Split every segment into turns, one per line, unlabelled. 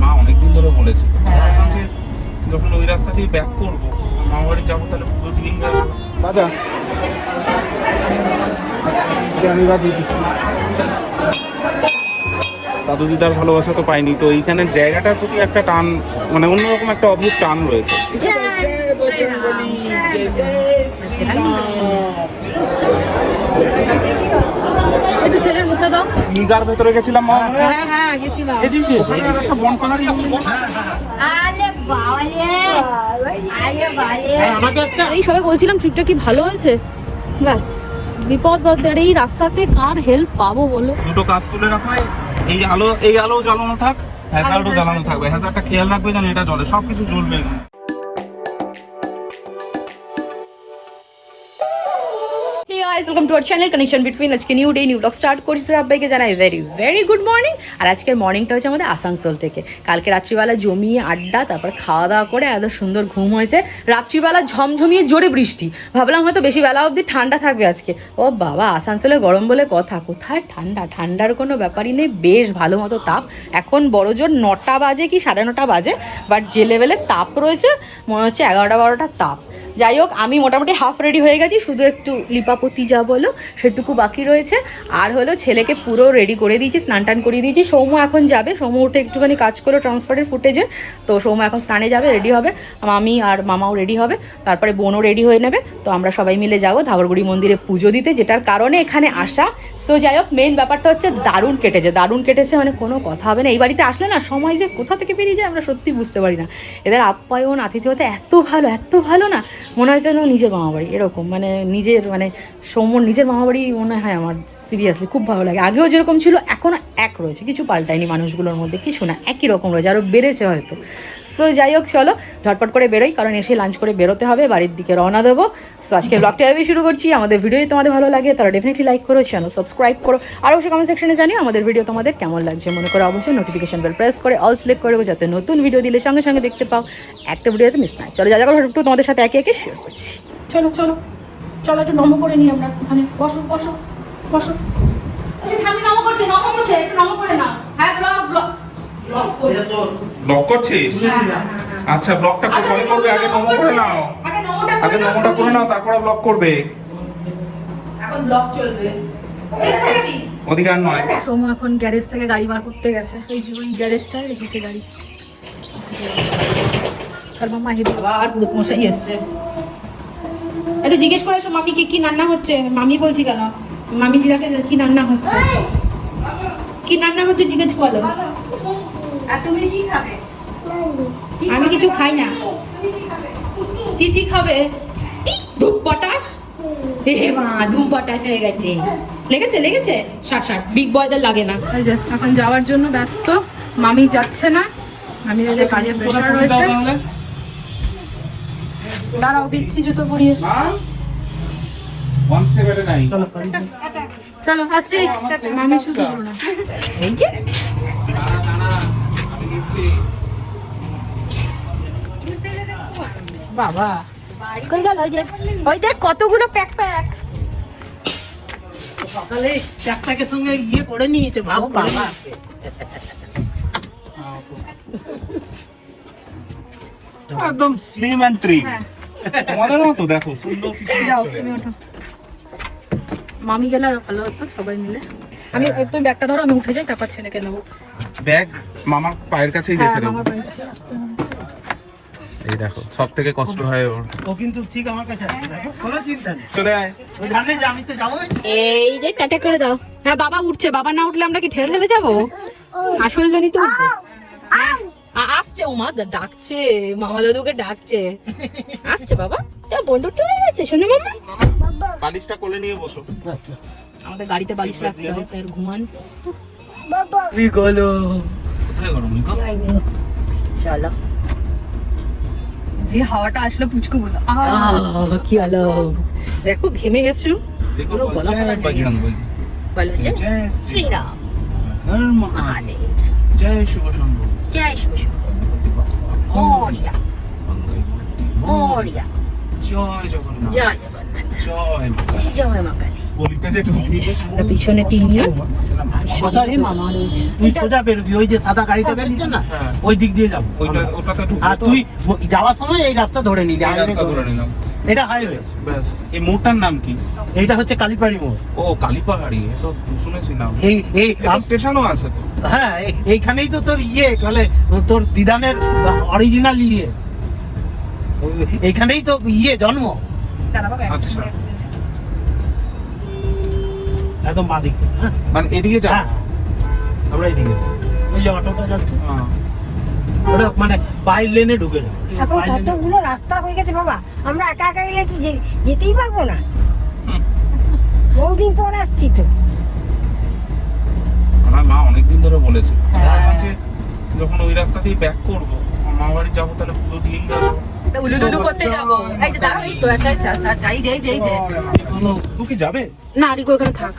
মা অনেকদিন ধরে বলেছে।
হ্যাঁ।
যে যখন ওই রাস্তা দিয়ে ব্যাক করব মামা বাড়ি যাব তাহলে পুজো আসব। দাদা আমি বা দাদু দিদার ভালোবাসা তো পাইনি তো এইখানে জায়গাটার প্রতি একটা টান মানে অন্যরকম একটা অদ্ভুত টান রয়েছে।
একটু দাও।
নিগার ভেতরে গেছিলাম
হ্যাঁ হ্যাঁ গেছিলাম।
ওখানে আর একটা আছে।
আরে বাবালে আরে বাবালে
এই সবাই বলছিলাম ট্রিপটা কি ভালো হয়েছে? ব্যাস বিপদ বাদ আর এই রাস্তাতে কার হেল্প পাবো বলো?
দুটো কাজ তুলে রাখো। এই আলো এই আলো জ্বালানো থাক হ্যাজার্ডও জ্বালানো থাকবে। হ্যাজার্ডটা খেয়াল রাখবে যেন এটা জ্বলে। সবকিছু জ্বলবে।
Guys, welcome to our channel Connection Between আজকে new day new vlog start করছি সবাইকে জানাই ভেরি ভেরি গুড মর্নিং আর আজকের মর্নিংটা হচ্ছে আমাদের আসানসোল থেকে। কালকে রাত্রিবেলা জমিয়ে আড্ডা তারপর খাওয়া দাওয়া করে এত সুন্দর ঘুম হয়েছে। রাত্রিবেলা ঝমঝমিয়ে জোরে বৃষ্টি। ভাবলাম হয়তো বেশি বেলা অবধি ঠান্ডা থাকবে আজকে। ও বাবা আসানসোলে গরম বলে কথা কোথায় ঠান্ডা? ঠান্ডার কোনো ব্যাপারই নেই বেশ ভালো মতো তাপ। এখন বড় জোর নটা বাজে কি সাড়ে নটা বাজে বাট যে লেভেলে তাপ রয়েছে মনে হচ্ছে এগারোটা বারোটা তাপ। যাই হোক, আমি মোটামুটি হাফ রেডি হয়ে গেছি, শুধু একটু লিপাপতি যা বলো, সেটুকু বাকি রয়েছে। আর হলো ছেলেকে পুরো রেডি করে দিয়েছি, স্নান টান করিয়ে দিয়েছি। সৌম্য এখন যাবে, সৌম্য উঠে একটুখানি কাজ করো ট্রান্সফারের ফুটেজে তো সৌম্য এখন স্নানে যাবে রেডি হবে। মামি আর মামাও রেডি হবে। তারপরে বোনও রেডি হয়ে নেবে। তো আমরা সবাই মিলে যাব ধাগরগুড়ি মন্দিরে পুজো দিতে, যেটার কারণে এখানে আসা। সো যাই হোক মেন ব্যাপারটা হচ্ছে দারুণ কেটেছে। দারুণ কেটেছে মানে কোনো কথা হবে না। এই বাড়িতে আসলে না, সময় যে কোথা থেকে বেরিয়ে যায় আমরা সত্যি বুঝতে পারি না। এদের আপ্যায়ন, আতিথেয়তা এত ভালো এত ভালো না। মনে হয় যেন নিজের মামাবাড়ি, এরকম। মানে নিজের মানে সৌম্যর নিজের মামা বাড়ি মনে হয় আমার সিরিয়াসলি খুব ভালো লাগে। আগেও যেরকম ছিল এখনও এক রয়েছে। কিছু পাল্টায়নি মানুষগুলোর মধ্যে, কিছু না, একই রকম রয়েছে। আরও বেড়েছে হয়তো। সো যাই হোক চলো ঝটপট করে বেরোই কারণ এসে লাঞ্চ করে বেরোতে হবে বাড়ির দিকে রওনা দেবো। সো আজকে ব্লগটা এভাবে শুরু করছি। আমাদের ভিডিও যদি তোমাদের ভালো লাগে তারা ডেফিনেটলি লাইক করো চ্যানেল সাবস্ক্রাইব করো। আর অবশ্যই কমেন্ট সেকশনে জানিও আমাদের ভিডিও তোমাদের কেমন লাগছে। মনে করো অবশ্যই নোটিফিকেশন বেল প্রেস করে অল সিলেক্ট করে দেবো যাতে নতুন ভিডিও দিলে সঙ্গে সঙ্গে দেখতে পাও। একটা ভিডিওতে মিস না চলো যা যা করো একটু তোমাদের সাথে একে একে শেয়ার করছি। চলো চলো। চলো একটু নম করে নিই আমরা। ওখানে বসো বসো বসো। ঠান্ডি নম করছে নম করছে একটু নম করে না হ্যাঁ ব্লগ ব্লগ ব্লগ করে
ব্লক করছিস? আচ্ছা ব্লকটা
আচ্ছা,
পরে করবে আগে নমো করে নাও।
আগে নমোটা
করে নাও। তারপরে ব্লক করবে।
এখন ব্লগ চলবে।
অধিকার নয়।
সোমু এখন গ্যারেজ থেকে গাড়ি বার করতে গেছে। এই যে ওই গ্যারেজটায় রেখেছে গাড়ি। চল মামা হেবি আবার পুরো মশাই এসছে। একটু জিজ্ঞেস করে এসো মামিকে কি রান্না হচ্ছে? মামি বলছি কেন? মামি দিদাকে কি রান্না হচ্ছে? কি রান্না হচ্ছে জিজ্ঞেস করো।
আর তুমি কি খাবে?
আমি কিছু খাই না। তিথি খাবে? ধূপ পটাশ? এ মা ধূপ পটাশ হয়ে গেছে। লেগেছে লেগেছে? ষাট ষাট বিগ বয়দের লাগে না। এখন যাওয়ার জন্য ব্যস্ত। মামি যাচ্ছে না। আমি এই যে কাজের প্রেশার রয়েছে। দাঁড়াও দিচ্ছি জুতো পরিয়ে।
ওয়ান স্টেপ নাই
চলো আসছি। মামি শুধু না। এই যে। বাবা। কই গেল? ওই যে ওই দেখ কতগুলো প্যাক প্যাক
সকালে সঙ্গে ইয়ে করে নিয়েছে ভাব
বাবা।
একদম স্লিম এন্ড ট্রিম। তোমাদের মতো দেখো সুন্দর
মামি গেলে আরও ভালো হতো সবাই মিলে। আমি তুমি ব্যাগটা ধরো আমি উঠে যাই তারপর ছেলেকে নেব।
ব্যাগ মামার পায়ের কাছেই
হ্যাঁ
রেখে দেবো
হবে।
এই দেখো সব থেকে কষ্ট হয় ওর।
ও কিন্তু ঠিক আমার কাছে আছে দেখো কোনো চিন্তা নেই।
চলে আয়।
জানে যে আমি তো যাব।
এই যে টাটা করে দাও। হ্যাঁ বাবা উঠছে বাবা না উঠলে আমরা কি ঠেলে ঠেলে যাব? আসল জনই তো উঠবো। হ্যাঁ, আসছে ও মা ডাকছে মামা দাদুকে ডাকছে। আসছে বাবা। তা বন্ধু তো হয়ে গেছে শোনো মামা।
বালিশটা কোলে নিয়ে বসো।
আচ্ছা।
আমাদের গাড়িতে বালিশ রাখতে হয় স্যার ঘুমান।
গলো?
চলো। যে হাওয়াটা আসলো পুচকু বলো। কি হলো দেখো ঘেমে গেছো?
জয় বলি জয়
শ্রীরাম।
মহাদেব।
মহাদেব।
জয় শুভ শম্ভু
জয় শিব শিব মরিয়া। মরিয়া।
জয় জগন্নাথ।
জয় জগন্নাথ।
জয় মা কালী।
জয় মা কালী পিছনে তিনজন।
কোথায়
মামা রয়েছে।
তুই সোজা বেরোবি? ওই যে সাদা গাড়িটা বেরোচ্ছে না?
হ্যাঁ।
ওই দিক দিয়ে যাব। আর তুই যাওয়ার সময় এই রাস্তা ধরে নিলি। ধরে
নিলাম।
এটা হাইওয়ে
ব্যাস। এই মোড়টার নাম কি?
এইটা হচ্ছে কালীপাড়ি মোড়।
ও কালীপাহাড়ি। এ তো শুনেছি নাম
এই এই
স্টেশনও আছে তো।
হ্যাঁ এইখানেই তো তোর ইয়ে বলে তোর দিদানের অরিজিনাল ইয়ে। এইখানেই তো ইয়ে জন্ম।
আচ্ছা।
একদম বাদিকে হ্যাঁ?
মানে এদিকে যা।
হ্যাঁ আমরা এইদিকে ওই যে অটোটা যাচ্ছে।
হ্যাঁ।
ওটা মানে বাইর লেনে ঢুকে যাবে।
এখন কতগুলো রাস্তা হয়ে গেছে বাবা। আমরা একা একা গেলে তো যেতেই পারব না।
হুম।
বহুদিন পর আসছি তো।
আমার মা অনেকদিন ধরে বলেছে। যখন ওই রাস্তা দিয়ে ব্যাক করব মা বাড়ি যাব তাহলে পুজো দিয়েই আসব।
উলুডুলু করতে যাব। এই যে দাঁড়াও এই তো আচ্ছা আচ্ছা আচ্ছা আচ্ছা এই যে এই যে এই যে।
তুই কি যাবে?
না রিকো এখানে থাক।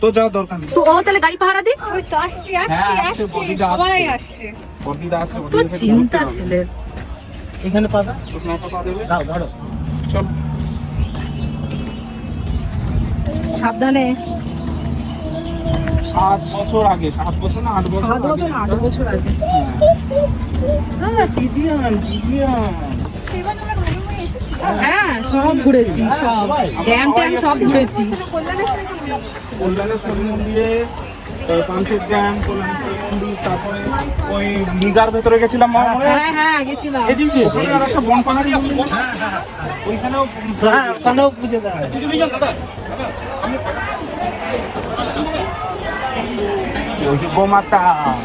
তো যাওয়ার দরকার নেই।
তো ও তাহলে গাড়ি ভাড়া দিক
ওই তো আসছি
হ্যাঁ, আসছে,
সবাই
আসছে।
আসছে
আসছে
তো চিন্তা। ছেলের
এখানে পাবা
শুকনো লঙ্কা পা দেবে?
দাও ধরো।
চল।
সাবধানে।
সাত বছর আগে সাত বছর না আট বছর
সাত বছর আট বছর আগে।
হ্যাঁ
হ্যাঁ সব ঘুরেছি সব। ড্যাম ট্যাম সব ঘুরেছি।
কল্যাণের মন্দিরে পাঞ্চের ড্যাম তারপরে ওই নিগার ভেতরে গেছিলাম
হ্যাঁ হ্যাঁ গেছিলাম।
ওখানে আর একটা বন পাহাড়ি ওইখানেও
হ্যাঁ ওখানেও পুজো দেওয়া হয়।
দাদা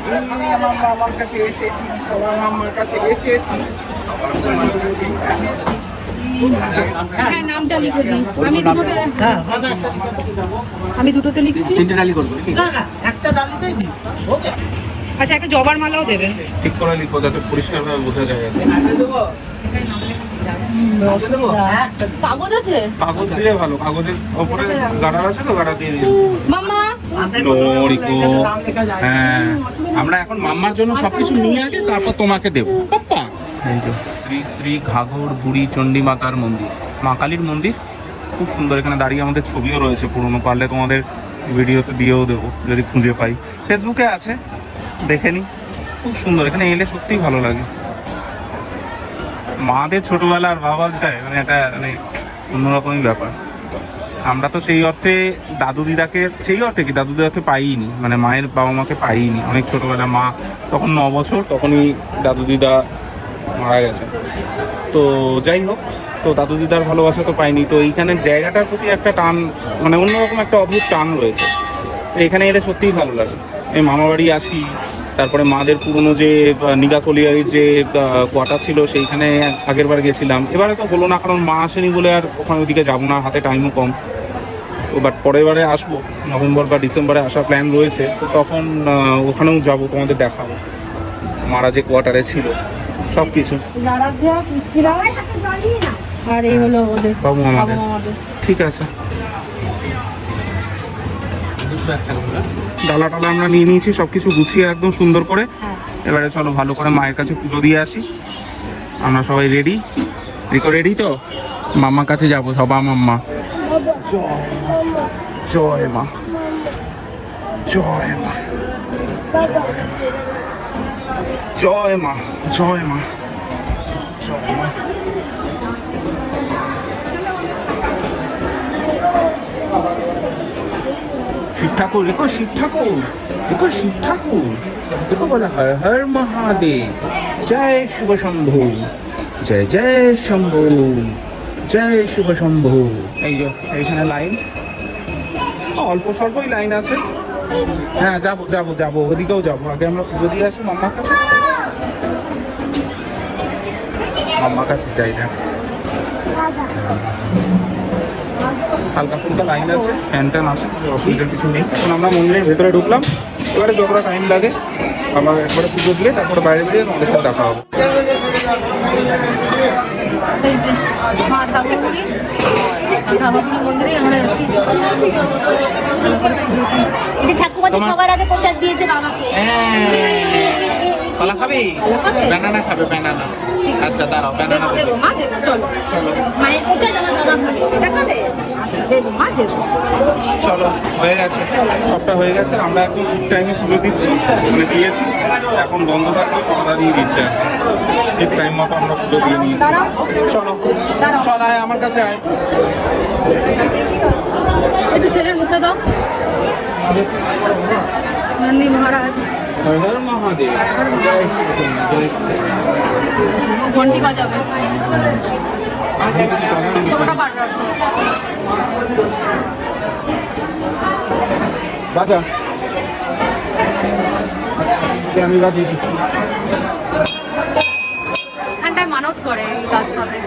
দাদা, আমি আমার মামার কাছে এসেছি সবার মামার কাছে এসেছি
হ্যাঁ আমি দুটোতে
হ্যাঁ। মাথা-
আমি দুটোতে লিখছি।
তিনটে ডালি করব নাকি? না না একটা ডালিতেই
আচ্ছা একটা জবার মালাও দেবেন।
ঠিক করে লিখো যাতে পরিষ্কারভাবে বোঝা যায়।
কাগজ আছে।
কাগজ দিলে ভালো কাগজের ওপরে গাডার আছে তো গাডার দিয়ে হ্যাঁ। আমরা এখন মাম্মার জন্য সবকিছু নিয়ে আগে তারপর তোমাকে দেব। পাপ্পা। শ্রী শ্রী ঘাঘর বুড়ি চণ্ডী মাতার মন্দির। মা কালীর মন্দির। খুব সুন্দর এখানে দাঁড়িয়ে আমাদের ছবিও রয়েছে পুরনো পারলে তোমাদের ভিডিওতে দিয়েও দেবো যদি খুঁজে পাই। ফেসবুকে আছে দেখে নি। খুব সুন্দর এখানে এলে সত্যিই ভালো লাগে। মাদের ছোটবেলার বাবার যায় মানে এটা মানে অন্যরকমই ব্যাপার। আমরা তো সেই অর্থে দাদু দিদাকে, সেই অর্থে কি, দাদু দিদাকে পাইনি মানে মায়ের বাবা মাকে পাইনি। অনেক ছোটবেলা মা, তখন ন বছর, তখনই দাদু দিদা মারা গেছে। তো যাই হোক, তো দাদু দিদার ভালোবাসা তো পাইনি। তো এইখানের জায়গাটার প্রতি একটা টান মানে অন্যরকম একটা অদ্ভুত টান রয়েছে। এখানে এলে সত্যিই ভালো লাগে। এই মামাবাড়ি আসি তারপরে মাদের পুরনো যে আহ, নিগা কলিয়ারির যে কোয়াটা ছিল সেইখানে আগের বার গেছিলাম। এবারে তো হলো না কারণ মা আসেনি বলে আর ওখানে ওদিকে যাব না হাতে টাইমও কম। তো বাট পরের বারে আসব নভেম্বর বা ডিসেম্বরে আসার প্ল্যান রয়েছে। তো তখন ওখানেও যাব তোমাদের দেখাবো। মারা যে কোয়ার্টারে ছিল সব কিছু
আর এই হলো ওদের
বাবু আমাদের ঠিক আছে।
দুশো এক টাকা করে।
ডালা টালা আমরা নিয়ে নিয়েছি সব কিছু গুছিয়ে একদম সুন্দর করে। এবারে চলো ভালো করে মায়ের কাছে পুজো দিয়ে আসি। আমরা সবাই রেডি রিকো রেডি তো? মামার কাছে যাব সবা মাম্মা। জয় মা। জয় মা। জয় মা। জয় মা। জয় মা। শিব ঠাকুর রেখো শিব ঠাকুর রেখো শিব ঠাকুর রেখো বলে হর হর মহাদেব। জয় শুভ শম্ভু, জয় জয় শম্ভু, জয় শুভ শম্ভু। এই যে, এইখানে লাইন অল্প স্বল্পই লাইন আছে। হ্যাঁ যাব যাব যাব, ওদিকেও যাব। আগে আমরা পুজো দিয়ে আসি মাম্মার কাছে। মাম্মার কাছে যাই না হালকা ফুলকা লাইন আছে ফ্যান ট্যান আছে অসুবিধার কিছু নেই। এখন আমরা মন্দিরের ভেতরে ঢুকলাম। এবারে যতটা টাইম লাগে আমরা একবারে পুজো দিয়ে তারপরে বাইরে বেরিয়ে তোমাদের সাথে দেখা হবে।
এই যে মা ঠাকুরমণি ঠাকুরমণি মন্দিরে আমরা আজকে এসেছি।
এটা ঠাকুমাকে সবার আগে প্রচার দিয়েছে বাবাকে।
কলা খাবে?
কলা খাবে?
ব্যানানা খাবে ব্যানানা আচ্ছা দাঁড়াও ব্যানানা
দেবো মা দেবো চলো।
চলো।
মায়ের কোথায় তোমার দাদা খাবে এটা খাবে আচ্ছা দেবো মা দেবো।
চলো হয়ে গেছে। সবটা হয়ে গেছে আমরা এখন ঠিক টাইমে পুজো দিচ্ছি মানে দিয়েছি। এখন বন্ধ থাকলে কথা দিয়ে দিচ্ছে ঠিক টাইম মতো আমরা পুজো দিয়ে নিয়েছি। চলো চল আয় আমার কাছে আয়।
একটু ছেলের মুখে দাও। নন্দী মহারাজ।
হর হর মহাদেব।
ঘন্টি বাজাবে। ছোটটা পারবে।
বাজা। আচ্ছা, আমি বাজিয়ে দিচ্ছি।
এখানটায় মানত করে এই গাছটাতে।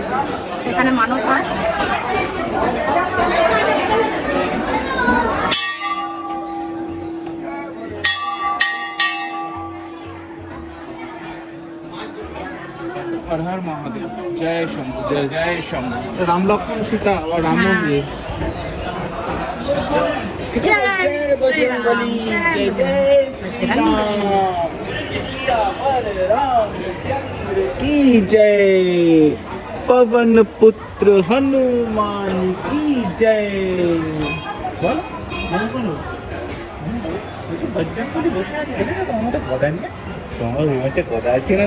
এখানে মানত হয়।
রাম লক্ষ্মণ সীতা আবার রাম কি
জয়?
পবন পুত্র হনুমান কি জয়? বলো। বলো। বসে আছে নিয়ে তোমার আছে না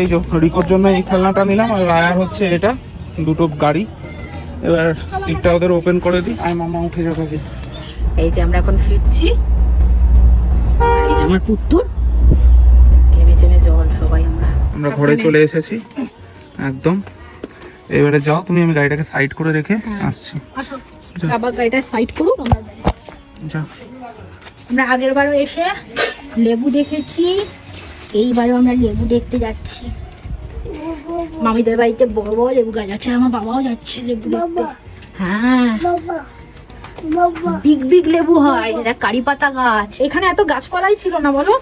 এই যে
রিকোর জন্য এই খেলনাটা নিলাম আর রায়ার হচ্ছে এটা দুটো গাড়ি। এবার সিটটা ওদের ওপেন করে দিই। আয় মামা উঠে যাবে
এই যে আমরা এখন ফিরছি। আর এই যে আমার পুত্তর। ঘেমে চেমে জল সবাই আমরা।
আমরা ঘরে চলে এসেছি। একদম। এবারে যাও তুমি আমি গাড়িটাকে সাইড করে রেখে আসছি।
আসো। আবার গাড়িটা সাইড করুক আমরা।
যাও
আমরা আগের বারও এসে লেবু দেখেছি। এইবারও আমরা লেবু দেখতে যাচ্ছি। মামিদের বাড়িতে বড় বড় লেবু গাছ আছে আমার বাবাও যাচ্ছে লেবু দেখতে। হ্যাঁ। বিগ বিগ লেবু হয় এটা কারি পাতা গাছ। এখানে এত গাছপালাই ছিল না বলো?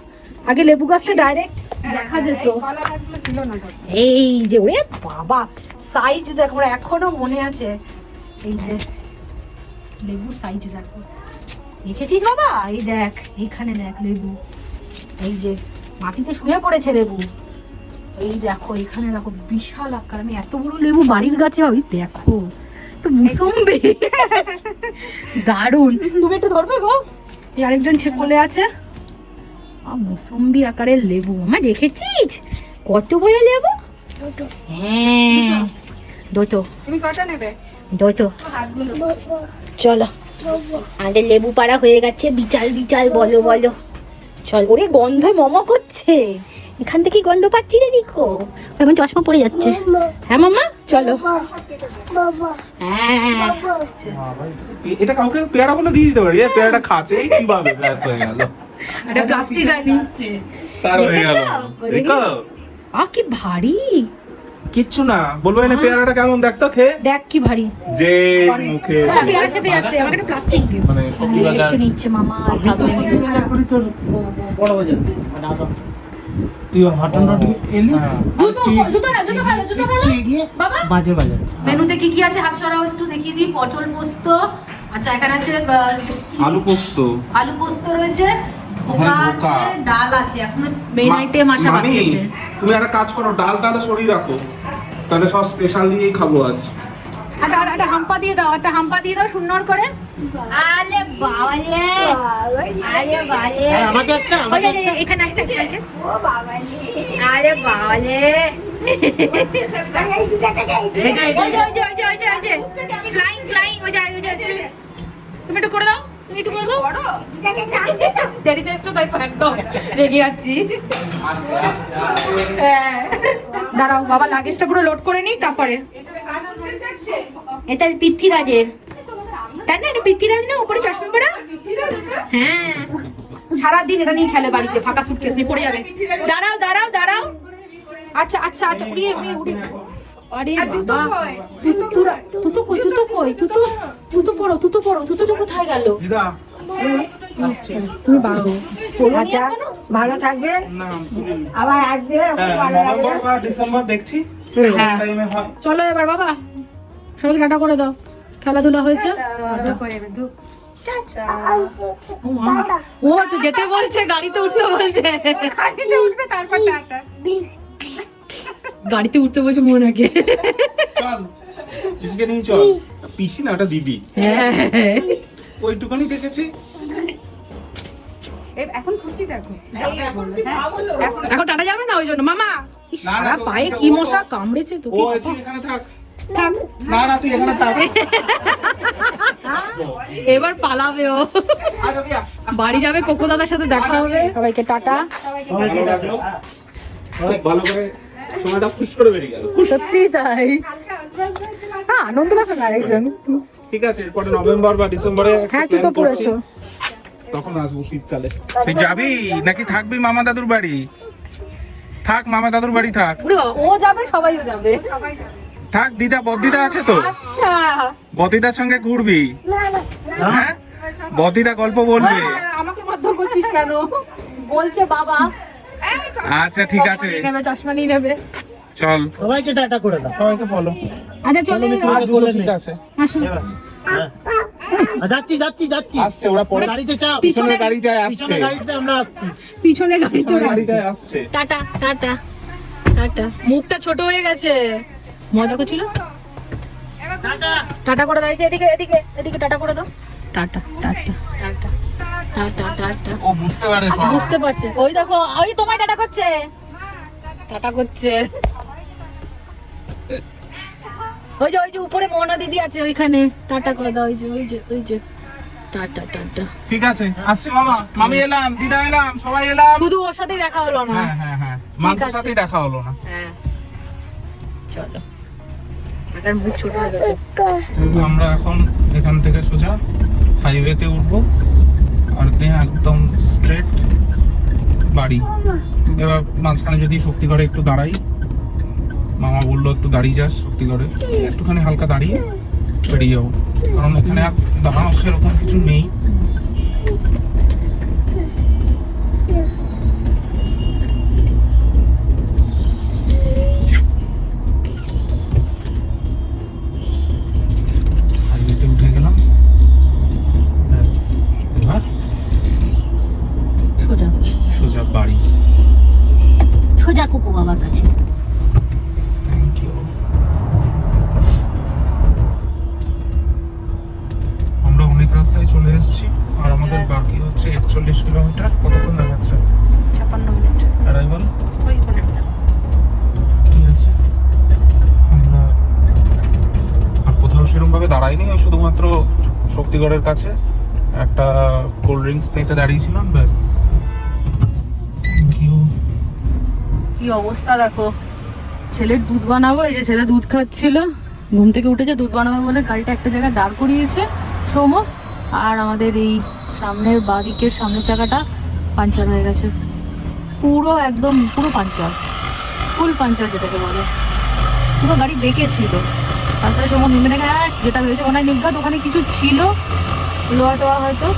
আগে লেবু গাছটা ডাইরেক্ট দেখা যেত। এই যে ওরে বাবা সাইজ দেখো এখনও মনে আছে। এই যে লেবুর সাইজ দেখো। দেখেছিস বাবা? এই দেখ এখানে দেখ লেবু। এই যে মাটিতে শুয়ে পড়েছে লেবু। এই দেখো এখানে দেখো বিশাল আকার। আমি এত বড় লেবু বাড়ির গাছে ওই দেখো। তো মুসম্বি দারুণ তুমি একটু ধরবে গো। এই আরেকজন ছে কোলে আছে। আ, মুসম্বি আকারের লেবু। মা দেখেছিস? কত বড় লেবু? হ্যাঁ। দুটো।
তুমি কটা নেবে?
দুটো। চলো। আমাদের লেবু পাড়া হয়ে গেছে। বিচাল বিচাল বলো বলো। চল। ওরে গন্ধে মম করছে। এখান থেকে গন্ধ পাচ্ছি রে রিকো। এমন চশমা পড়ে যাচ্ছে। হ্যাঁ মামা চলো। হ্যাঁ।
এটা কাউকে পেয়ারা বলে দিয়ে দিতে পারি? পেয়ারাটা খাচ্ছে। কীভাবে ব্যাস হয়ে গেল।
এটা প্লাস্টিক আনি।
তার হয়ে গেল? দেখো
আ কি ভারী।
কিচ্ছু না। বলব এনে পেয়ারাটা কেমন? দেখতো খেয়ে।
দেখ কি ভারী।
যে মুখে
হ্যাঁ, পেয়ারা খেতে যাচ্ছে। আমাকে একটা প্লাস্টিক দিও।
মানে সবজি বাজার
রেস্টে নিচ্ছে মামা আর খাবে না।
বড় বাজার মানে তুই এলি?
হ্যাঁ।
জুতো জুতো না জুতো ফেলো জুতো ফেলো বাবা।
বাজে বাজার
মেনুতে কি কি আছে? হাত সরাও একটু দেখিয়ে দিই। পটল পোস্ত। আচ্ছা এখানে আছে
আলু পোস্ত।
আলু পোস্ত রয়েছে। ধোকা। আছে ডাল আছে। এখন মেইন আইটেম আসা বাকি আছে
তুমি একটা কাজ করো ডাল তাহলে সরিয়ে রাখো। তাহলে সব স্পেশাল দিয়েই খাব আজ
একটা একটা- একটা হাম্পা দিয়ে দাও একটা হাম্পা দিয়ে দাও সুন্দর করে
আরে বাবা রে আরে
আমাকে একটা আমাকে
যে, এখানে একটা এখানে
আরে বাবা রে
ওই যে, ওই যে, ওই যে, ওই যে, ওই যে, ওই যে, flying, flying, ওই যে, ওই যে, ওই যে। তুমি একটু করে দাও তুমি একটু করে দাও। দেরিতে এসছো তাই একদম রেগে যাচ্ছি হ্যাঁ। দাঁড়াও বাবা লাগেজটা পুরো লোড করে নিই তারপরে।
এটা পৃথ্বীরাজের।
তাই না এটা পৃথ্বীরাজ না উপরে চশমা পরা? হ্যাঁ। সারাদিন এটা নিয়ে খেলে বাড়িতে ফাঁকা সুটকেস নিয়ে পড়ে যাবে। দাঁড়াও দাঁড়াও দাঁড়াও। আচ্ছা আচ্ছা আচ্ছা উড়িয়ে উড়িয়ে উড়িয়ে। আরে বাবা তুতু তুতু কই তুতু কই তুতু তুতু পড়ো তুতু পড়ো তুতুটা কোথায় গেল
দিদা
তুমি বাড়ো
আচ্ছা ভালো থাকবে আবার আসবে
হ্যাঁ,
ভালো
নভেম্বর বা ডিসেম্বর দেখছি
হ্যাঁ।
টাইমে হয়
চলো এবার বাবা সবাইকে টাটা করে দাও খেলাধুলা হয়েছে ও ও তো যেতে বলছে গাড়িতে উঠতে বলছে গাড়িতে উঠবে তারপর টাটা গাড়িতে উঠতে বলছে মনে আগে
পিসিকে নিয়ে চল। পিসি না ওটা দিদি।
হ্যাঁ।
ওইটুকুনি দেখেছি।
এখন টাটা যাবে না ওই জন্য। মামা ইস,
না, না,
সারা পায়ে কি মশা কামড়েছে
ও তুই এখানে থাক।
থাক।
না না তুই এখানে থাক।
এবার পালাবে ও। বাড়ি যাবে কোকো দাদার সাথে দেখা হবে। সবাইকে টাটা।
খুব ভালো করে সময়টা খুশ করে বেরিয়ে গেল।
সত্যি তাই। হ্যাঁ আনন্দ দেখো না একজন
ঠিক আছে এরপরে নভেম্বর বা ডিসেম্বরে
হ্যাঁ তুই তো পড়েছো।
তখন আসব শীতকালে। তুই যাবি? নাকি থাকবি মামা দাদুর বাড়ি? থাক মামা দাদুর বাড়ি থাক।
ও যাবে সবাইও যাবে।
থাক দিদা বদিদা আছে তো?
আচ্ছা।
বদিদার সঙ্গে ঘুরবি? হ্যাঁ? বদিদা গল্প বলবে।
আমাকে মারধর করছিস কেন? বলছে বাবা
আচ্ছা ঠিক আছে।
নেবে চশমা নিয়ে নেবে।
চল।
সবাইকে টাটা করে দাও।
সবাইকে বলো।
আচ্ছা চলো।
আজগুলো ঠিক আছে।
হ্যাঁ। যাচ্ছি যাচ্ছি যাচ্ছি।
আসছে ওরা পরে
গাড়িতে চাপ
গাড়িটায় আসছে।
পিছনে গাড়িতে আমরা আসছি।
পিছনে গাড়িতে
গাড়িটায় আসছে।
Tata tata tata. মুখটা ছোট হয়ে গেছে। মজা করছিল? টাটা। টাটা করে দাঁড়িয়েছে এদিকে এদিকে এদিকে টাটা করে দাও। Tata tata tata tata tata.
ও বুঝতে পারে
বুঝতে পারছে। ওই দেখো ওই তোমায় টাটা করছে। টাটা করছে। ওই যে ওই যে উপরে মোনা দিদি আছে ওইখানে। টাটা করে দাও ওই যে ওই যে ওই যে। Tata tata.
ঠিক আছে আসছি মামা। মামি এলাম দিদা এলাম সবাই এলাম।
শুধু ওর সাথে দেখা হলো না।
হ্যাঁ হ্যাঁ হ্যাঁ। সাথেই দেখা হলো না।
হ্যাঁ। চলো। টাটার মুখ ছোট হয়ে গেছে।
আমরা এখন এখান থেকে সোজা হাইওয়েতে উঠবো। আর দেন একদম স্ট্রেট বাড়ি। এবার মাঝখানে যদি শক্তিগড়ে একটু দাঁড়াই, মামা বলল একটু দাঁড়িয়ে যাস শক্তিগড়ে। একটুখানি হালকা দাঁড়িয়ে বেরিয়ে যাব। কারণ এখানে আর দাঁড়ানো সেরকম কিছু নেই। এসেছি আর আমাদের বাকি হচ্ছে একচল্লিশ কিলোমিটার। কতক্ষণ দেখাচ্ছে
ছাপ্পান্ন মিনিট।
অ্যারাইভাল
ওই
আছে? আমরা আর কোথাও সেরকম ভাবে দাঁড়াইনি ওই শুধুমাত্র শক্তিগড়ের কাছে। একটা কোল্ড ড্রিঙ্কস নিতে দাঁড়িয়েছিলাম ব্যাস। থ্যাংক ইউ
কি অবস্থা দেখো? ছেলের দুধ বানাবো এই যে ছেলে দুধ খাচ্ছিল। ঘুম থেকে উঠেছে দুধ বানাবে বলে গাড়িটা একটা জায়গায় দাঁড় করিয়েছে। সৌম আর আমাদের এই সামনের বাদিকের সামনের চাকাটা পাঞ্চার হয়ে গেছে। পুরো একদম পুরো পাঞ্চার। ফুল পাঞ্চার যেটাকে বলে। পুরো গাড়ি বেঁকে ছিল। তারপরে সৌম নেমে দেখে হ্যাঁ যেটা ভেবেছে মনে হয় নির্ঘাত। ওখানে কিছু ছিল। লোয়া টোয়া হয়তো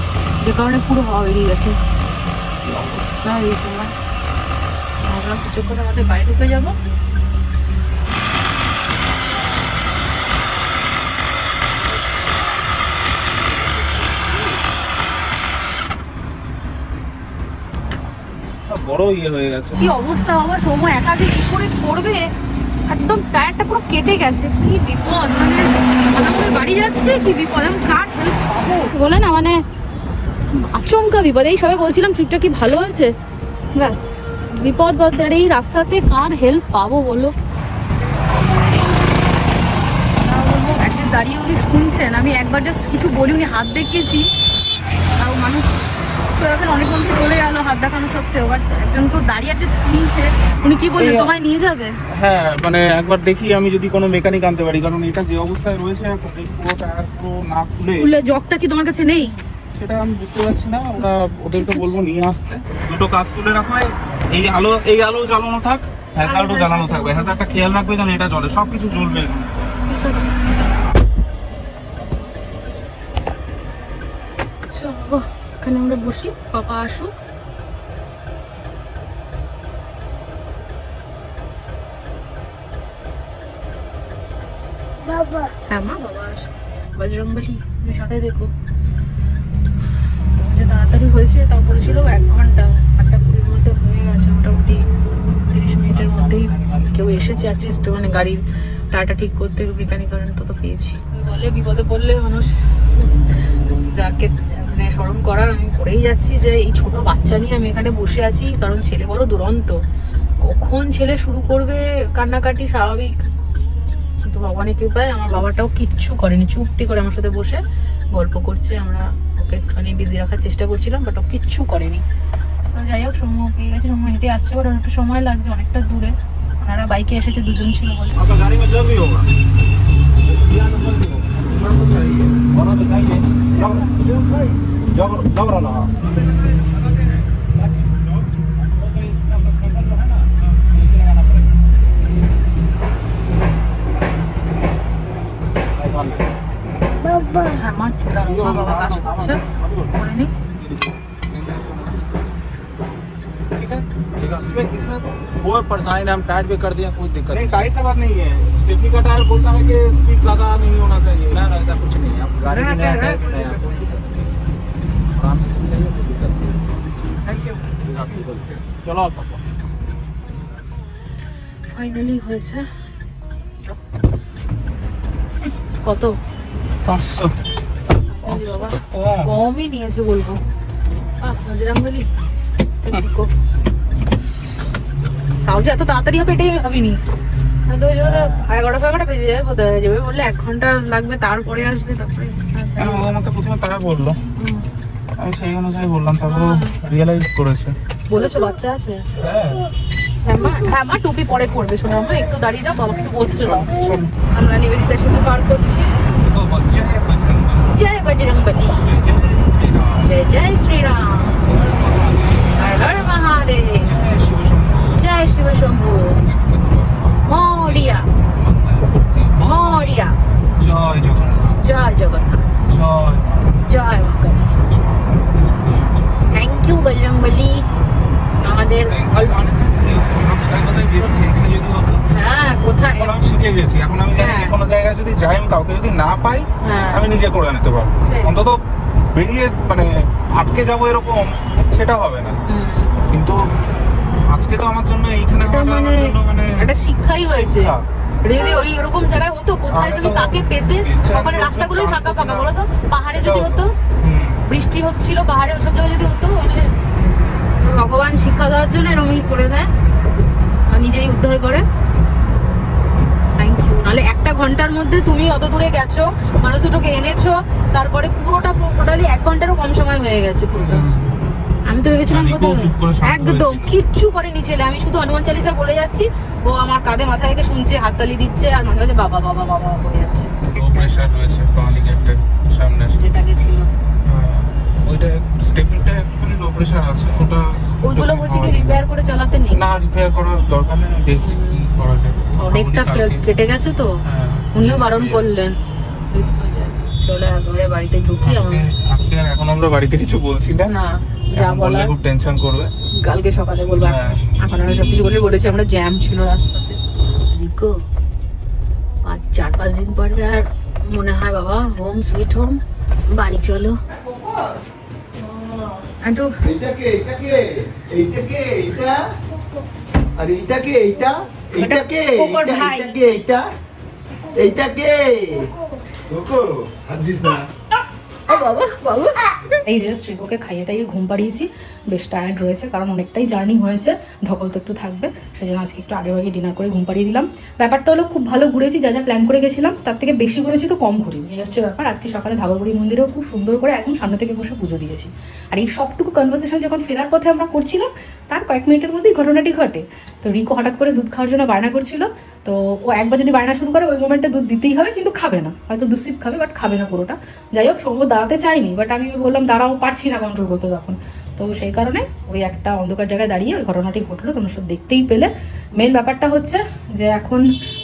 যে কারণে পুরো হাওয়া বেরিয়ে গেছে। অবস্থা এই তোমার কিছুক্ষণ আমাদের বাড়ি ঢুকে যাব।
বড় ইয়ে হয়ে গেছে।
কি অবস্থা বাবা? সময় একা যে কি করে করবে? একদম টায়ারটা পুরো কেটে গেছে। কি বিপদ? মানে আমাদের বাড়ি যাচ্ছে কি বিপদ? আমি কার হেল্প পাবো? বলে না মানে আচমকা বিপদ। এই সবাই বলছিলাম ট্রিপটা কি ভালো হয়েছে? ব্যাস বিপদ আর এই রাস্তাতে কার হেল্প পাবো বলো? দাঁড়িয়ে উনি শুনছেন। আমি একবার জাস্ট কিছু বলি উনি হাত দেখিয়েছি। তাও মানুষ তো এখন অনেক মানুষ চলে গেল হাত দেখানো সত্ত্বেও। বাট একজন কেউ দাঁড়িয়ে আছে শুনছে। উনি কি বললেন? তোমায় নিয়ে যাবে?
হ্যাঁ মানে একবার দেখি আমি যদি কোনো মেকানিক আনতে পারি কারণ এটা যে অবস্থায় রয়েছে পুরো টায়ার পুরো না খুলে
খুলে জগটা কি তোমার কাছে নেই?
সেটা আমি বুঝতে পারছি না ওরা ওদেরকে বলব নিয়ে আসতে। দুটো কাজ তুলে রাখো এই আলো এই আলো জ্বালানো থাক হ্যাজার্ডও জ্বালানো থাকবে। খেয়াল রাখবে যেন এটা জ্বলে সব কিছু জ্বলবে।
ঠিক আছে। চলো। এখানে আমরা বসি বাবা আসুক। হ্যাঁ মা বাবা আসুক। বজরংবলী তুমি সাথে দেখো। যে তাড়াতাড়ি হয়েছে তাও বলেছিল এক ঘণ্টা। আটটা কুড়ির মধ্যে হয়ে গেছে মোটামুটি তিরিশ মিনিটের মধ্যেই কেউ এসেছে অ্যাটলিস্ট মানে গাড়ির টাটা ঠিক করতে মেকানিক কারণ পেয়েছি। বলে বিপদে পড়লে মানুষ মানে স্মরণ করার আমি করেই যাচ্ছি যে এই ছোট বাচ্চা নিয়ে আমি এখানে বসে আছি কারণ ছেলে বড় দুরন্ত। কখন ছেলে শুরু করবে কান্নাকাটি স্বাভাবিক? কিন্তু ভগবানের কৃপায় আমার বাবাটাও কিচ্ছু করেনি চুপটি করে আমার সাথে বসে গল্প করছে। আমরা ওকে একটুখানি বিজি রাখার চেষ্টা করছিলাম বাট ও কিচ্ছু করেনি। So, যাই হোক সময় পেয়ে গেছে সময় হেঁটে আসছে বাট একটু সময় লাগছে অনেকটা দূরে। ওনারা বাইকে এসেছে দুজন ছিল বলে।
आपका गाड़ी में जब भी होगा होना तो चाहिए जब जब रहा
হ্যাঁ মা দাঁড়াও, মা বাবা কাজ করছে করে নি
है ठीक है इसमें इसमें
वो परेशानी हम टाइट भी कर दिया कोई दिक्कत
नहीं टाइट का बात नहीं है स्टेपनी का टायर बोलता है कि स्पीड ज्यादा नहीं होना चाहिए
ना ना ऐसा कुछ नहीं है आप गाड़ी भी नया टायर भी नया कोई दिक्कत नहीं आराम से चलिए, कोई दिक्कत नहीं
थैंक यू चलो आप
ফাইনালি হয়েছে কত
পাঁচশো
এই বাবা
কম
কমই নিয়েছে বলবো আহ বজরংবলী দেখো তাও যে এত তাড়াতাড়ি হবে এটাই ভাবিনি। আমি তো ওই এগারোটা বেজে যাবে বললে এক ঘণ্টা লাগবে তারপরে আসবে তারপরে
তারপর হ্যাঁ।
রিয়েলাইজ বাচ্চা আছে?
হ্যাঁ।
হ্যাঁ, হ্যাঁ টুপি পরে পরবে। শোনো আমরা একটু দাঁড়িয়ে যাও বাবাকে একটু বসতে দাও। আমরা নিবেদিতার সাথে পার করছি। জয়
বজরং বলি
জয় জয় শ্রীরাম। জয় শিব শম্ভু মরিয়া মরিয়া
জয় জগন্নাথ
জয় জগন্নাথ
জয়
জয় মা কালী থ্যাংক ইউ আমাদের
সেখানে যদি হতো
হ্যাঁ কোথায়
এখন আমি শিখে গেছি এখন আমি জানি যে
হ্যাঁ।
কোনো জায়গায় যদি যাই আমি কাউকে যদি না পাই
হ্যাঁ
আমি নিজে করে নিতে পারব অন্তত বেরিয়ে মানে আটকে যাব এরকম সেটা হবে না কিন্তু আজকে তো আমার জন্য এইখানে
মানে
মানে
একটা শিক্ষাই হয়েছে। যদি ওই ওরকম জায়গায় হতো কোথায় তুমি কাকে পেতে? ওখানে রাস্তাগুলোই ফাঁকা ফাঁকা বলো তো পাহাড়ে যদি হতো বৃষ্টি হচ্ছিল পাহাড়ে ওসব জায়গায় যদি হতো ভগবান শিক্ষা দেওয়ার জন্য এরমই করে দেয় নিজেই উদ্ধার করে। থ্যাংক ইউ নাহলে একটা ঘণ্টার মধ্যে তুমি অত দূরে গেছো মানুষ দুটোকে এনেছো তারপরে পুরোটা টোটালি এক ঘন্টারও কম সময় হয়ে গেছে পুরোটা। আমি তো ভেবেছিলাম
করে
একদম কিচ্ছু করেনি ছেলে। আমি শুধু হনুমান চালিসা বলে যাচ্ছি। ও আমার কাঁধে মাথা রেখে শুনছে হাততালি দিচ্ছে আর মাঝে মাঝে বাবা বাবা বাবা করে যাচ্ছে।
লো প্রেশার রয়েছে বাঁ দিকে সামনে
যেটা গেছিল
হ্যাঁ, ওইটা স্টেপিংটা একটুখানি লো প্রেশার আছে ওটা
ওইগুলো বলছে কি রিপেয়ার করে চালাতে নেই?
না রিপেয়ার করার দরকার নেই দেখছি কি করা যায়।
অনেকটা কেটে গেছে তো?
হ্যাঁ,
উনিও বারণ করলেন। Risk হয়ে যায়। চলে একবারে বাড়িতে ঢুকি
আজকে আর এখন আমরা বাড়িতে কিছু বলছি না।
না যা বলার
খুব টেনশন করবে।
কালকে সকালে বলব।
হ্যাঁ।
এখন আমরা সবকিছু বলে বলেছি আমরা জ্যাম ছিল রাস্তাতে। রিকো পাঁচ চার পাঁচ দিন পরে আর মনে হয় বাবা হোম সুইট হোম বাড়ি চলো।
এইটা কে? এইটা কে? এইটা কে? এইটা? আরে এইটা কে? এইটা? এইটা কে। এইটা কে? এইটা? এইটা কে?
এই জাস্ট শ্রীকোকে খাইয়ে তাইয়ে ঘুম পাড়িয়েছি। বেশ টায়ার্ড রয়েছে, কারণ অনেকটাই জার্নি হয়েছে। ধকল তো একটু থাকবে, সেজন্য আজকে একটু আগে আগে ডিনার করে ঘুম পাড়িয়ে দিলাম। ব্যাপারটা হলো খুব ভালো ঘুরেছি, যা যা প্ল্যান করে গেছিলাম, তার থেকে বেশি ঘুরেছি তো কম ঘুরি এই হচ্ছে ব্যাপার, আজকে সকালে ধাবাগুড়ি মন্দিরেও খুব সুন্দর করে একদম সামনে থেকে বসে পুজো দিয়েছি। আর এই সবটুকু কনভারসেশন যখন ফেরার পথে আমরা করছিলাম, তার কয়েক মিনিটের মধ্যেই ঘটনাটি ঘটে। তো রিকো হঠাৎ করে দুধ খাওয়ার জন্য বায়না করছিল, তো ও একবার যদি বায়না শুরু করে, ওই মোমেন্টে দুধ দিতেই হবে, কিন্তু খাবে না। হয়তো দু সিপ খাবে বাট খাবে না পুরোটা। যাই হোক, সৌম্য দাঁড়াতে চাইনি বাট আমি বললাম, দাঁড়াও, পারছি না কন্ট্রোল করতে তখন। তো সেই কারণে ওই একটা অন্ধকার জায়গায় দাঁড়িয়ে ওই ঘটনাটি ঘটলো, তোমরা সব দেখতেই পেলে। মেন ব্যাপারটা হচ্ছে যে এখন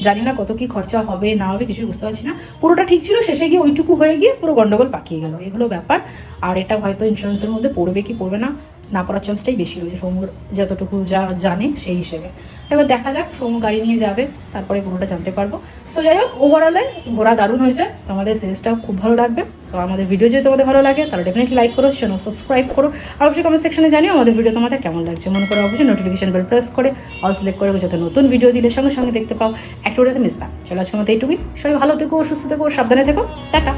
জানি না কত কি খরচা হবে, না হবে, কিছুই বুঝতে পারছি না। পুরোটা ঠিক ছিল, শেষে গিয়ে ওইটুকু হয়ে গিয়ে পুরো গন্ডগোল পাকিয়ে গেল। এগুলো ব্যাপার। আর এটা হয়তো ইন্স্যুরেন্সের মধ্যে পড়বে কি পড়বে না না পড়ার চান্সটাই বেশি রয়েছে। সৌম্য যতটুকু যা জানে সেই হিসেবে। এবার দেখা যাক, সৌম্য গাড়ি নিয়ে যাবে, তারপরে পুরোটা জানতে পারব। সো যাই হোক ওভারঅলে ঘোরা দারুণ হয়েছে। তোমাদের সিরিজটাও খুব ভালো লাগবে। সো আমাদের ভিডিও যদি তোমাদের ভালো লাগে, তাহলে ডেফিনেটলি লাইক করো চ্যানেল সাবস্ক্রাইব করো। আর অবশ্যই কমেন্ট সেকশনে জানিও আমাদের ভিডিও তোমাদের কেমন লাগছে। মনে করো অবশ্যই নোটিফিকেশন বেল প্রেস করে অল সিলেক্ট করে যাতে নতুন ভিডিও দিলে সঙ্গে সঙ্গে দেখতে পাও। একটা মিস না। চলো আজকে আমাদের এইটুকুই। সবাই ভালো থেকো, সুস্থ থেকো, সাবধানে থেকো। টাটা!